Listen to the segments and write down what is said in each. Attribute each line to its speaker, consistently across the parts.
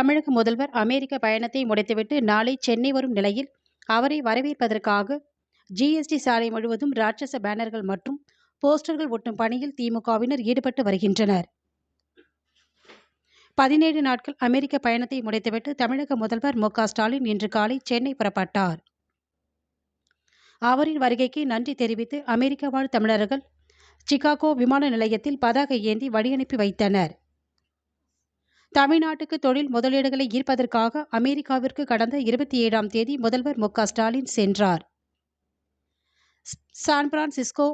Speaker 1: தமிழக முதல்வர் அமெரிக்க பயணத்தை முடித்துவிட்டு நாளை சென்னை வரும் நிலையில் அவரை வரவேற்பதற்காக ஜிஎஸ்டி சாலை முழுவதும் ராட்சச பேனர்கள் மற்றும் போஸ்டர்கள் ஒட்டும் பணியில் திமுகவினர் ஈடுபட்டு வருகின்றனர். பதினேழு நாட்கள் அமெரிக்க பயணத்தை முடித்துவிட்டு தமிழக முதல்வர் மு ஸ்டாலின் இன்று காலை சென்னை புறப்பட்டார். அவரின் வருகைக்கு நன்றி தெரிவித்து அமெரிக்க வாழ் தமிழர்கள் சிகாகோ விமான நிலையத்தில் பதாகை ஏந்தி வழியனுப்பி வைத்தனர். தமிழ்நாட்டுக்கு தொழில் முதலீடுகளை ஈர்ப்பதற்காக அமெரிக்காவிற்கு கடந்த இருபத்தி ஏழாம் தேதி முதல்வர் மு ஸ்டாலின் சென்றார். சான் பிரான்சிஸ்கோ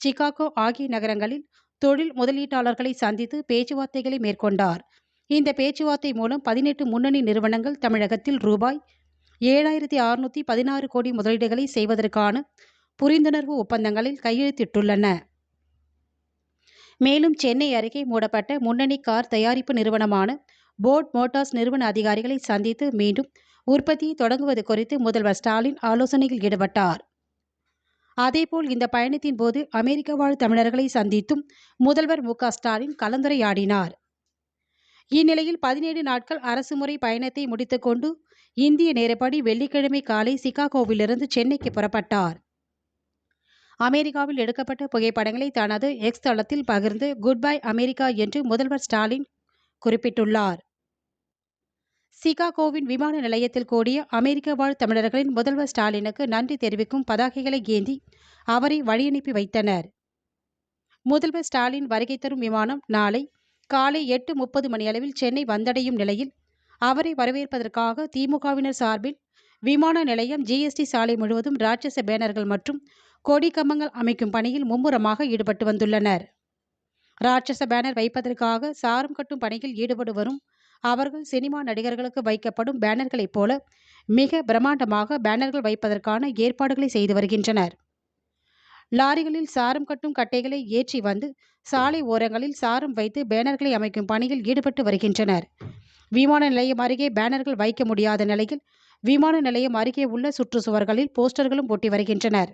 Speaker 1: சிகாகோ ஆகிய நகரங்களில் தொழில் முதலீட்டாளர்களை சந்தித்து பேச்சுவார்த்தைகளை மேற்கொண்டார். இந்த பேச்சுவார்த்தை மூலம் பதினெட்டு முன்னணி நிறுவனங்கள் தமிழகத்தில் ரூபாய் ஏழாயிரத்தி அறுநூற்றி பதினாறு கோடி முதலீடுகளை செய்வதற்கான புரிந்துணர்வு ஒப்பந்தங்களில் கையெழுத்திட்டுள்ளன. மேலும் சென்னை அருகே மூடப்பட்ட முன்னணி கார் தயாரிப்பு நிறுவனமான போட் மோட்டார்ஸ் நிறுவன அதிகாரிகளை சந்தித்து மீண்டும் உற்பத்தியை தொடங்குவது குறித்து முதல்வர் ஸ்டாலின் ஆலோசனையில் ஈடுபட்டார். அதேபோல் இந்த பயணத்தின் போது அமெரிக்க வாழ் தமிழர்களை சந்தித்தும் முதல்வர் மு ஸ்டாலின் கலந்துரையாடினார். இந்நிலையில் பதினேழு நாட்கள் அரசுமுறை பயணத்தை முடித்துக்கொண்டு இந்திய நேரப்படி வெள்ளிக்கிழமை காலை சிகாகோவிலிருந்து சென்னைக்கு புறப்பட்டார். அமெரிக்காவில் எடுக்கப்பட்ட புகைப்படங்களை தனது எக்ஸ் தளத்தில் பகிர்ந்து குட் பை அமெரிக்கா என்று முதல்வர் ஸ்டாலின் குறிப்பிட்டுள்ளார். சிகாகோவின் விமான நிலையத்தில் கூடிய அமெரிக்க வாழ் தமிழர்களின் முதல்வர் ஸ்டாலினுக்கு நன்றி தெரிவிக்கும் பதாகைகளை ஏந்தி அவரை வழியனுப்பி வைத்தனர். முதல்வர் ஸ்டாலின் வருகை தரும் விமானம் நாளை காலை எட்டு முப்பது மணியளவில் சென்னை வந்தடையும் நிலையில் அவரை வரவேற்பதற்காக திமுகவினர் சார்பில் விமான நிலையம் ஜிஎஸ்டி சாலை முழுவதும் ராட்சச பேனர்கள் மற்றும் கொடி கம்பங்கள் அமைக்கும் பணியில் மும்முரமாக ஈடுபட்டு வந்துள்ளனர். ராட்சச பேனர் வைப்பதற்காக சாரம் கட்டும் பணியில் ஈடுபடுவரும் அவர்கள் சினிமா நடிகர்களுக்கு வைக்கப்படும் பேனர்களைப் போல மிக பிரம்மாண்டமாக பேனர்கள் வைப்பதற்கான ஏற்பாடுகளை செய்து வருகின்றனர். லாரிகளில் சாரம் கட்டும் கட்டைகளை ஏற்றி வந்து சாலை ஓரங்களில் சாரம் வைத்து பேனர்களை அமைக்கும் பணியில் ஈடுபட்டு வருகின்றனர். விமான நிலையம் அருகே பேனர்கள் வைக்க முடியாத நிலையில் விமான நிலையம் அருகே உள்ள சுற்றுச்சுவர்களில் போஸ்டர்களும் ஒட்டி வருகின்றனர்.